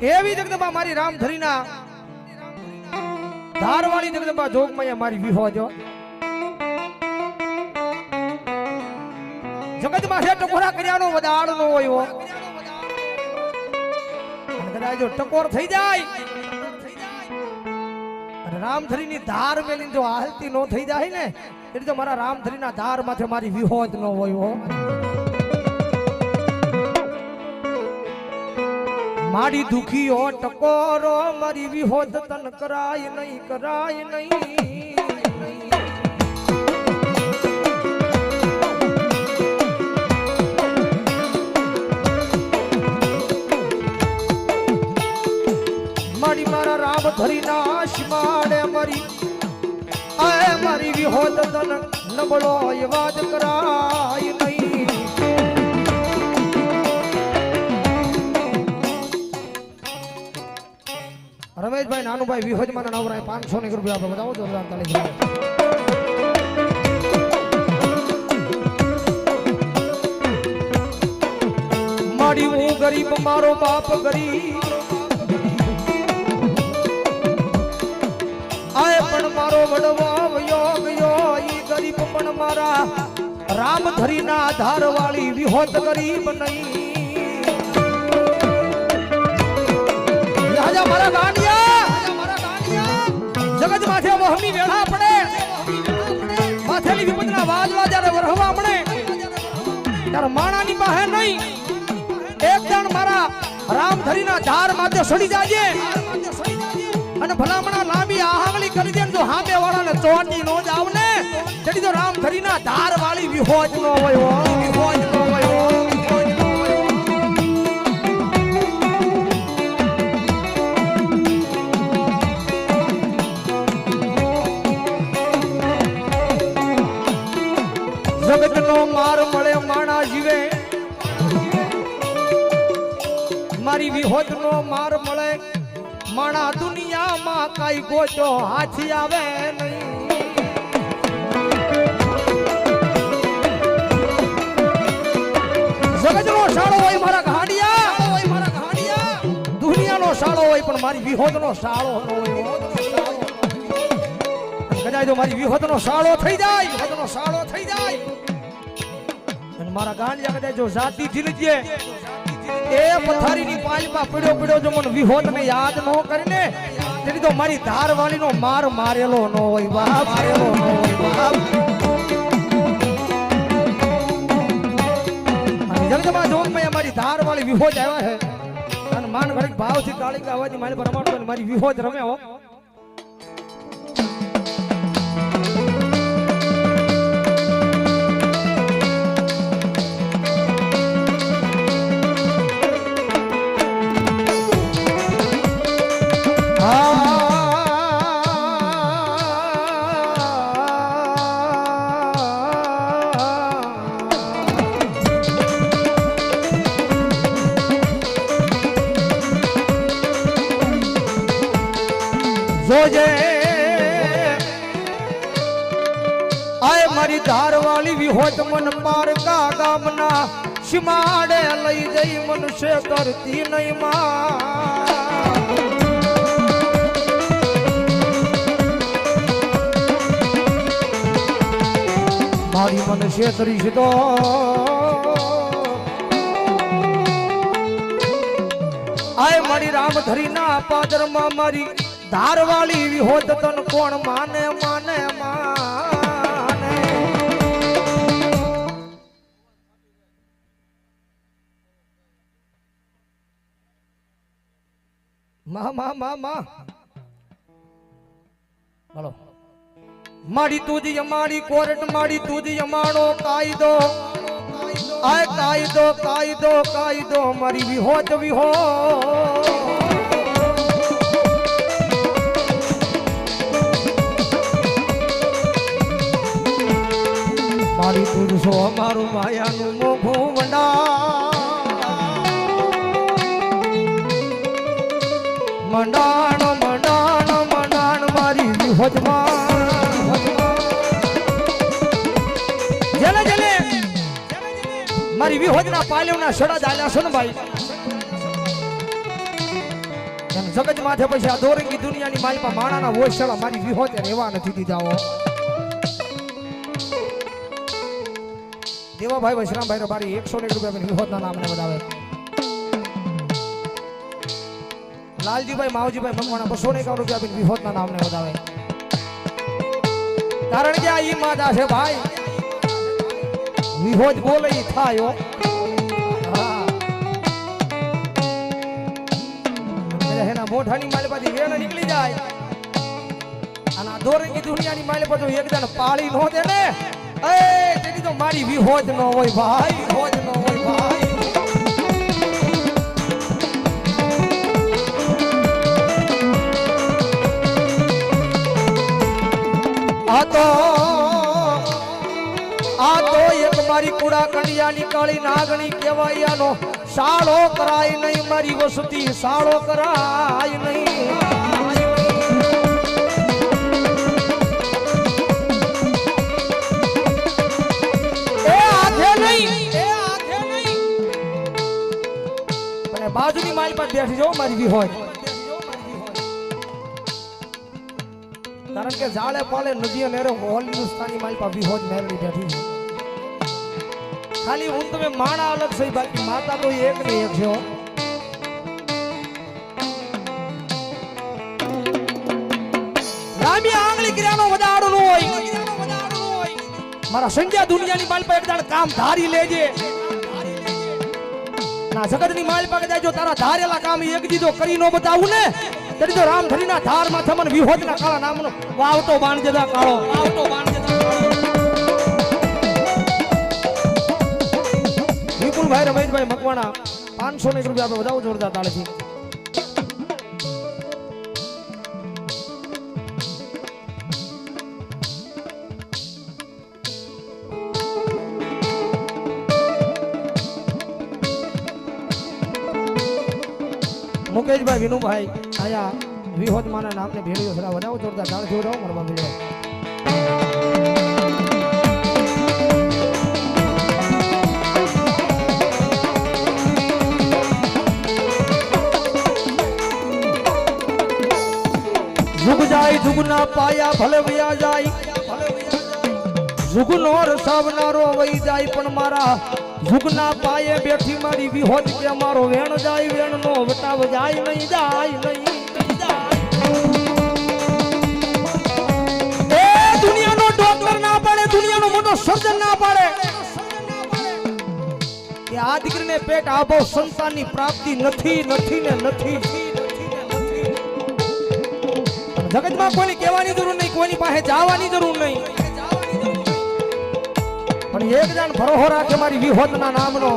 એવી જગદંબા મારી રામધરીના ધારવાળી જગદંબા જોગમૈયા મારી વિહો જો. જગતમાં છે ટકોરા કર્યાનો વદાડ નો હોય કદાચ જો ટકોર થઈ જાય, અને રામધરીની ધાર મેલી જો હાલતી નો થઈ જાય ને, એટલે તો મારા રામધરીના ધાર માથે મારી વિહોજ નો હોય મારી દુખીઓ ટકોરો, મારી વિહોદ તન કરાય નહીં કરાય નહીં. મારી મારા રામ ધરી નાશ માડે મારી. મારી વિહોદ તન નબળો અવાજ કરાય. રમેશભાઈ નાનુભાઈ વિહોજમાં નવરાય પાંચસો ની રૂપિયા બતાવો જોરદાર તાળી ગરીબ, મારો બાપ ગરીબ. આય મારો ગરીબ પણ મારા. રામ ધરીના આધાર વાળી વિહોત ગરીબ નહીં. રાજા મારા ગાંડિયા જગત માથે વહમી વેળા પડે. માથેલી વિપદના વાદળા જ્યારે વરહવા મળે, ત્યારે માણાની પાસે નહીં. એક જણ મારા રામધરીના ધાર માથે સડી જાજે. અને ભલામણા લાંબી આહાંગલી કરી દે ને જો હામે વાળાને ચોટી નો જ આવને ચડી તો રામધરીના ધાર વાળી વિહોજ નો હોય વિહોજ જગતનો માર મળે માણા જીવે. મારી વિહોદનો માર મળે માણા દુનિયામાં કાઈ ગોચો હાથી આવે નહીં. જગતનો શાળો હોય મારા ઘાડિયા. દુનિયાનો શાળો હોય પણ મારી વિહોદનો શાળો ન હોય. કદાચ મારી વિહોદનો શાળો થઈ જાય વિહોદનો શાળો થઈ જાય. મારા ગાંડિયા કદાચ જો જાતિ જીલજે એ પથારીની પાલમાં પડ્યો પડ્યો જો મને વિહોદ ને યાદ ન કરીને તેની તો મારી ધારવાળી નો માર મારેલો ન હોય બાપ. મારેલો ન હોય બાપ. અને જગદંબા જોગમાં મારી ધારવાળી વિહોદ આવ્યા છે. અને માન ઘડીક ભાવથી કાળી ગાવાની મારી પરમાણુ મારી વિહોદ રમે હો. જોજે આય મારી ધારવાળી વિહોત મન પારકા ગામના સીમાડે લઈ જઈ મનુષ્ય કરતી નહીં માં. મારી મન છેતરી છે તો. આય મારી રામ ધરી ના પાદરમાં મારી ધારવાળી વિહોદ તન કોણ માને માને માને? મા મા મા મા. બોલો. માડી તુજી અમારી કોર્ટ માડી તુજી અમારો કાયદો. આ કાયદો કાયદો કાયદો, મારી વિહોત. વિહો મારી માયાનું મોઘું મંડા મંડાણ મંડાણ મંડાણ મારી વિહોજમાં. જેને જેને મારી વિહોજના પાલ્યવના સડા ચાલ્યા છો ને ભાઈ? જગત માથે પછી આ દોરંગી દુનિયાની માલપા માણાના સડા મારી વિહોતે રહેવા નથી દીધા હો. દેવાભાઈ વૈશ્રામભાઈ રે મારી એકસો એક રૂપિયા વિહોતના નામને વધાવે. લાલજીભાઈ, માવજીભાઈ, મકવાણા બસો ને એકાવન રૂપિયા આપીને વિહોતના નામને વધાવે. કારણ કે આ ઈ માદા છે ભાઈ. વિહોજ બોલે થાય. એના મોઢાની માલ પાછી વેણ નીકળી જાય. અને આ દોરંગી દુનિયાની માલ પર જો એકદમ પાળી નો દે ને એ! મારી વિહોજ નો હોય ભાઈ. વિહોજ નો હોય ભાઈ આ તો એક મારી કુડા કંડિયાની કાળી નાગણી કહેવાય આનો સાળો કરાય નહીં, મારી વસતી સાળો કરાય નહીં. પર બેસી જો મારી હોય. કારણ કે ઝાડે પાલે નદીએ નેરે હિન્દુસ્તાની મારી પાસે વિહોજ મેળવી બેઠી ખાલી હું તમે માણા અલગ છે, બાકી માતા તો એક ને એક છે રામી આંગળી ક્રિયાનો વધારો નો હોય. મારા સંજ્ઞા દુનિયાની માલ પર એક દાડ કામ ધારી લેજે. ના, જગતની માલ પર જાય તારા ધારેલા કામ એક દીધો કરી નો બતાવું ને, તરી તો રામધરીના ધારમાં થમન વિહોત ના કાળા નામનો વાવતો બાણજેદા કાળો. વાવતો બાણજેદા વિપુલભાઈ, રમેશભાઈ, મકવાણા પાંચસો ને રૂપિયા આપણે વધાવો જોરદાર તાળેથી. મુકેશભાઈ વિનુભાઈ આયા વિહોદ માના નામને ભેળ્યો છે વધાવો જોરદાર તાળેથી વધાવો મરવા મળ્યો. જુગ જાય જુગના પાયા ભલે વયા જાય જુગનો રસાવનારો જાય, પણ મારા જુગના પાયે બેઠી મારી વિહોજ કે મારો વેણ જાય વેણ નો વટાવ જાય, નહીં જાય, નહીં. એ દુનિયાનો ડોક્ટર ના પાડે, દુનિયાનો મોટો સર્જન ના પાડે. કે આ દીકરીને પેટ આભો સંતાનની પ્રાપ્તિ નથી નથી ને નથી. જગતમાં કોઈને કહેવાની જરૂર નહીં, કોઈની પાસે જવાની જરૂર નહીં. પણ એક જણ ભરોહો રાખે મારી વિહોતના નામનો.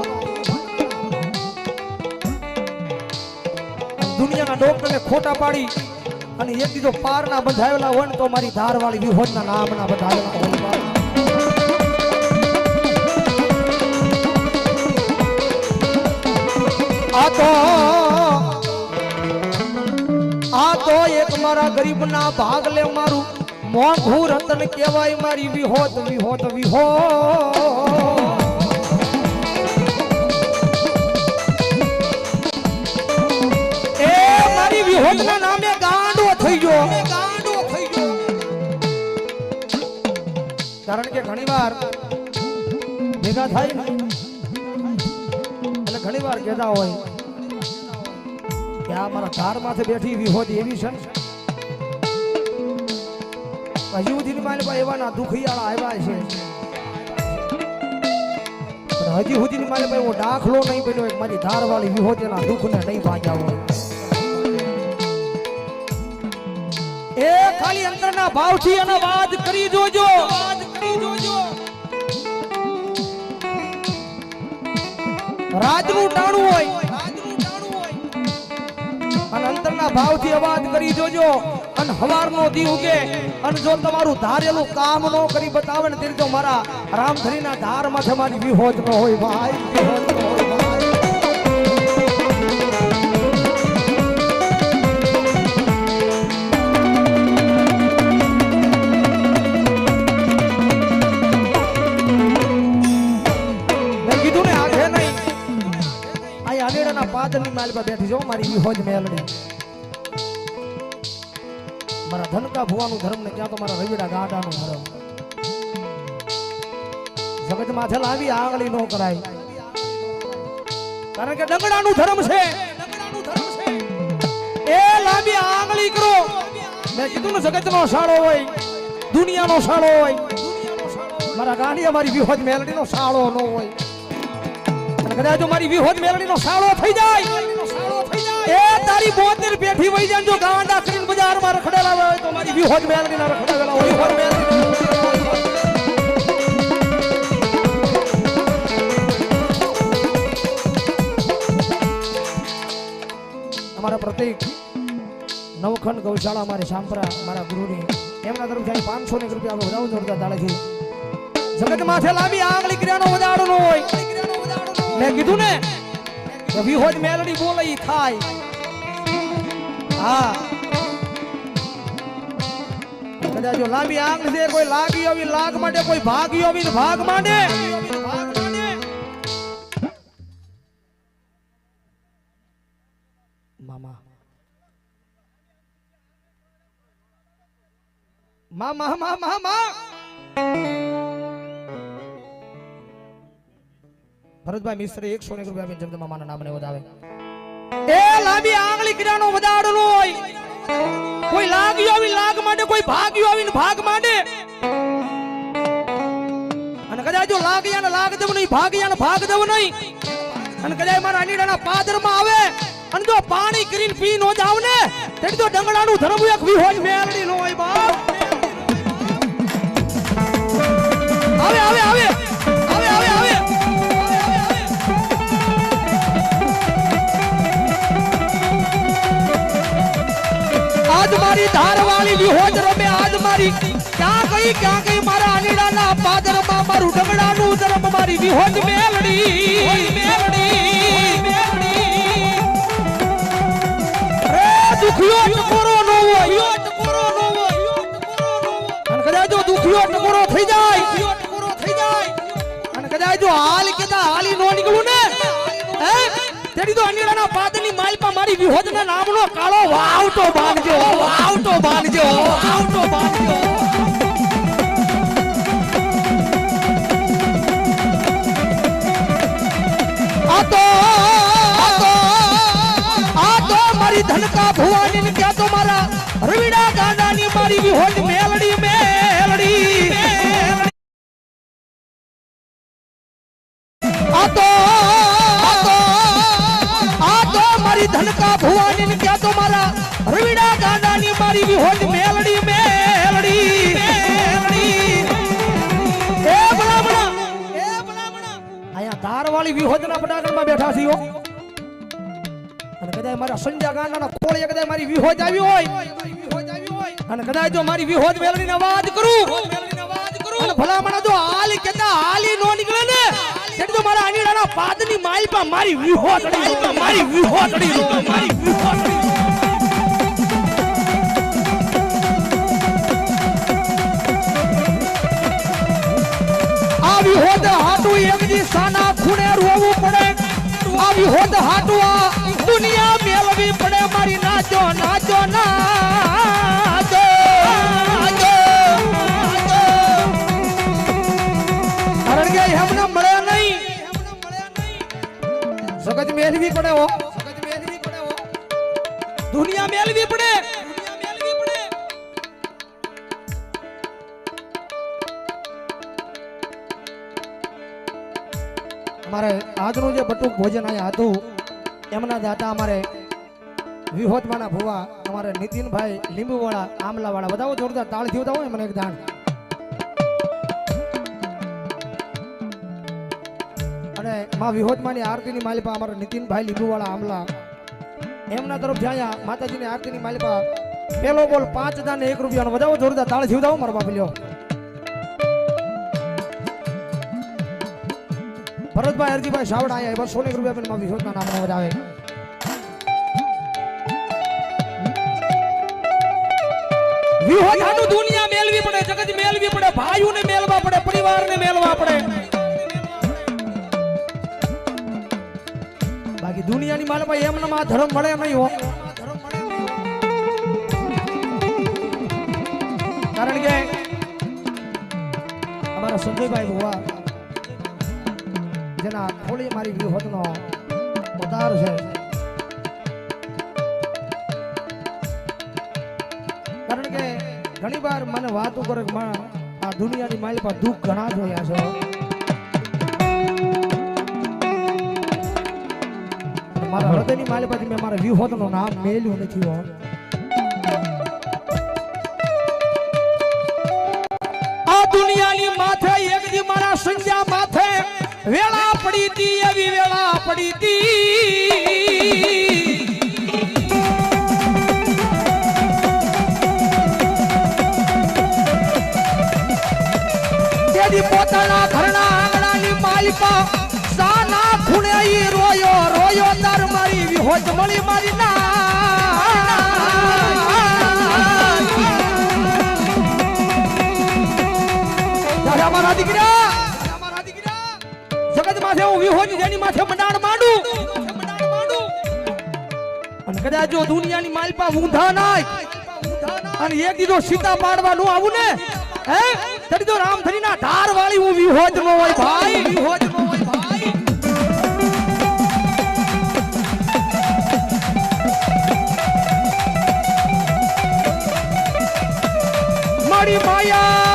દુનિયાના ડોક્ટરને ખોટા પાડી અને એક દીધો પારના બંધાયેલા હોય તો મારી ધારવાળી વિહોતના નામના બંધાયેલા હોય. આ તો આ તો એક મારા ગરીબના ભાગ લે મારું મોંઘું રતન કહેવાય મારી વિહોત વિહોત વિહો એ મારી વિહોતના નામે ગાંડો થઈ ગયો. ગાંડો થઈ ગયો કારણ કે ઘણીવાર ભેગા થાય ને, એટલે ઘણીવાર કહેતા હોય કે આ મારા ધાર માથે બેઠી વિહોત એવી છે ને હજી સુધી પાસે એવાના દુખિયાળા આવ્યા છે. હજી મારી પાસે એવો દાખલો નહીં બન્યો કે મારી ધારવાળી વિહોદીના દુઃખને નહીં ભાગ્યા હોય. એ ખાલી અંતરના ભાવથી અને વાત કરી જોજો. વાત કરી જોજો રાજનું ટાણું હોય. અને અંતરના ભાવથી અવાજ કરી જોજો. અને હવારનો દી ઉગે અને જો તમારું ધારેલું કામ ન કરી બતાવે ને મારા રામધરીના ધારમાં મારી વિહોત ન હોય, ભાઈ વિહોત ન માલ પર બેઠી જો મારી વિહોજ મારા ધનકા ભુવાનું ધર્મ ને ક્યાં તો મારા રવિડા ગાંડાનું ધર્મ? જગત માથે લાવી આંગળી નો કરાય. કારણ કે ડંગડાનું ધર્મ છે. એ લાંબી આંગળી કરો. મેં કીધું ને જગતનો શાળો હોય, દુનિયાનો શાળો હોય. મારા ગાડી મારી વિહોજ મેલડીનો શાળો ન હોય. કદાચ મારી વિહોજ મેલડીનો શાળો થઈ જાય. એ તારી બોતેર પેઠી વહી જાય જો ગાંડા કરીને બજારમાં રખડેલા હોય તો મારી વિહોજ મેલડીના રખડેલા હોય વિહોજ મેલડી. અમારા પ્રતિક નવખંડ ગૌશાળા અમારે સાંપરા મારા ગુરુની. એમના તરફથી જાય પાંચસો ને રૂપિયા આપણે વધાવો જોરદાર તાળેથી જગત માથે લાંબી આંગળી ક્રિયાનો વધારો ન હોય. મેં કીધું ને વિહોજ મેલડી બોલે થાય. હા. કદાચ જો લાંબી આંગ છે, કોઈ લાગી આવી, લાગ માટે કોઈ ભાગી આવી ભાગ માંડે. મામા. મામા મામા મા ભરતભાઈ મિશ્ર એકસો ને રૂપિયા આપીને જગદંબા માના નામને વધાવે. એ લાંબી આંગળી કિરાનો વધારો હોય. કોઈ લાગ્યો આવી લાગ માંડે, કોઈ ભાગ્યો આવીને ભાગ માંડે. અને કદાચ જો લાગ્યા ને લાગ દેવું નહીં, ભાગ્યા ને ભાગ દેવું નહીં. અને કદાચ મારા અનીડાના પાદરમાં આવે. અને જો પાણી કરીને પી નો જાવ ને તેડી તો ડંગડાનું ધર્મ એક વિહોજ મેળડી નો હોય બાપ. આવે આવે આવે. આજ મારી ધારવાળી વિહોજ રમે આજ મારી ક્યાં ગઈ ક્યાં ગઈ મારા અનીડાના પાદરમાં મારું ડગડાનું ધર્મ મારી વિહોજ મેવડી દુખિયો ટકોરો નો હોય. ટકોરો નો હોય. કદાચ જો દુખિયો ટકોરો થઈ જાય ટકોરો થઈ જાય. અને કદાચ જો હાલ કેતા હાલી નો નીકળું ને હે? તેડી તો અનીડાના પાદની માલપા મારી વિહોજના નામનો કાળો વાવટો બાંધજો વાવટો બાંધજો વાવટો બાંધજો આ તો આ તો મારી ધનકા ભુવાની ને ક્યાં તો મારા રવિડા ગાંડાની મારી વિહોજ મેલડી મારી વિહોજ મેલડી મેલડી મેલડી. એ ભલામણા એ ભલામણા. અહીંયા ધારવાળી વિહોજના પટાકણમાં બેઠા છીએ. અને કદાચ મારા સંજા ગાંડાના ખોળે કદાચ મારી વિહોજ આવી હોય. અને કદાચ જો મારી વિહોજ મેલડીને અવાજ કરું. અને ભલામણા જો હાલી કેતા હાલી નો નીકળે ને એટલે તો મારા આંગળાના પાદની માલપા મારી વિહોજડી મારી વિહોજડી મારી વિહોજડી આવી હોદ હાટુ એમની સાના ખૂણે રોવું પડે. આવી હોદ હાટુ આ દુનિયા મેળવી પડે. મારી નાચો નાચો નાચો. કારણ કે એમને મળે નહીં. સગજ મેળવી પડે હો. આજનું જે બટુક ભોજન અહીંયા હતું, એમના દાતા અમારે વિહોતમાના ભુવા, અમારે નીતિનભાઈ લીંબુવાળા, આમલાવાળા, બધા જોરદાર તાળથી બધા હોય મને એક દાણ. અને માં વિહોતમાની આરતીની માલિપા અમારા નીતિનભાઈ લીંબુવાળા, આમલા. એમના તરફ અહીંયા માતાજીની આરતીની માલિપા, પેલો બોલ પાંચ હજાર ને એક રૂપિયાનો. વધાવો જોરદાર તાળથી વધાવો મારા બાપ લ્યો ભરતભાઈ અરજીભાઈ સાવડા અહીંયા બસો ને એક રૂપિયા પણ માફી શોધના નામને હાટુ દુનિયા મેલવી પડે, જગત મેલવી પડે, ભાઈઓને મેલવા પડે, પરિવારને મેલવા પડે. બાકી દુનિયાની માલમાં એમને માં ધર્મ મળે નહીં હો. કારણ કે અમારા સંજયભાઈ ભુવા જેના થોડી મારી વિહોતનો પતાર છે. કારણ કે ઘણી વાર મને વાતો કરે કે આ દુનિયાની માલ પર દુઃખ ઘણા જોયા છે. મારા હૃદયની માલ પરથી મેં મારા વિહોતનું નામ મેલ્યું નથી હોત. આ દુનિયાની માથે વેળા પડી તી એવી વેળા પડી તી તેથી પોતાના ઘરના આંગણાની માલિકા સાના ખૂણે રોયો રોયો, તાર મારી વિહોજ મળી મારી ના. દીકરા વિહોજ જેની માથે મંડાણ માંડું. અને કદાચ જો દુનિયાની માલપા ઊંધા નાય, અને એક દીધો સીતા પાડવા નું આવું ને, હે? તડી તો રામધરી ના ધાર વાળી હું વિહોજ નો હોય ભાઈ વિહોજ નો હોય ભાઈ. મારી માયા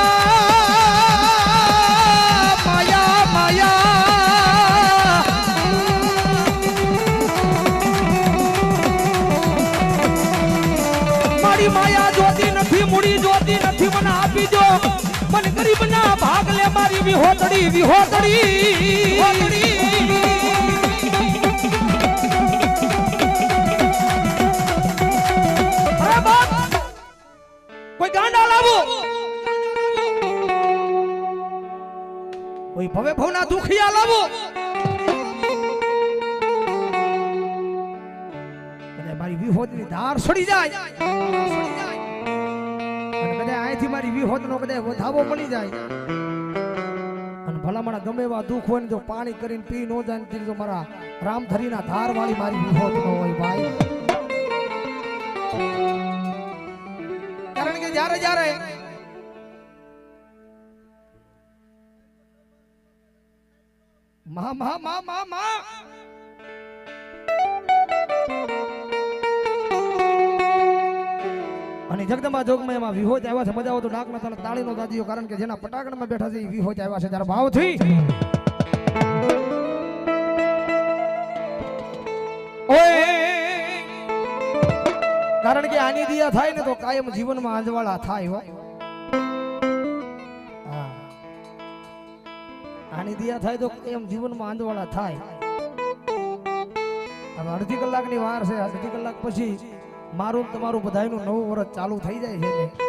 મને ગરીબ ના ભાગ લે મારી વિહોતડી વિહોતડી. કોઈ ગાંડા લાવો. કોઈ ભવે ભવના દુખિયા લાવો. અને મારી વિહોતની ધાર છોડી જાય. અને અહીંથી મારી વિહોતનો કદાચ વધાવો મળી જાય. અને ભલામણ ગમે એવા દુઃખ હોય ને જો પાણી કરીને પી નો જાય ને જો મારા રામધરીના ધાર વાળી મારી વિહોત ન હોય ભાઈ. કારણ કે જ્યારે જ્યારે મા મા મા મા મા અને જગદંબા જોગમાં એમાં વિહોજ આવ્યા છે. મજા આવે તો ડાકના તાળી તાળીનો દાદીઓ, કારણ કે જેના પટાકણમાં બેઠા છે, એ વિહોજ આવ્યા છે. ત્યારે ભાવથી ઓય! કારણ કે આની દિયા થાય ને તો કાયમ જીવનમાં આંજવાળા થાય હા. આની દિયા થાય તો કાયમ જીવનમાં આંજવાળા થાય. હવે અડધી કલાકની વાર છે. અડધી કલાક પછી મારું તમારું બધાયનું નવું વર્ષ ચાલુ થઈ જાય છે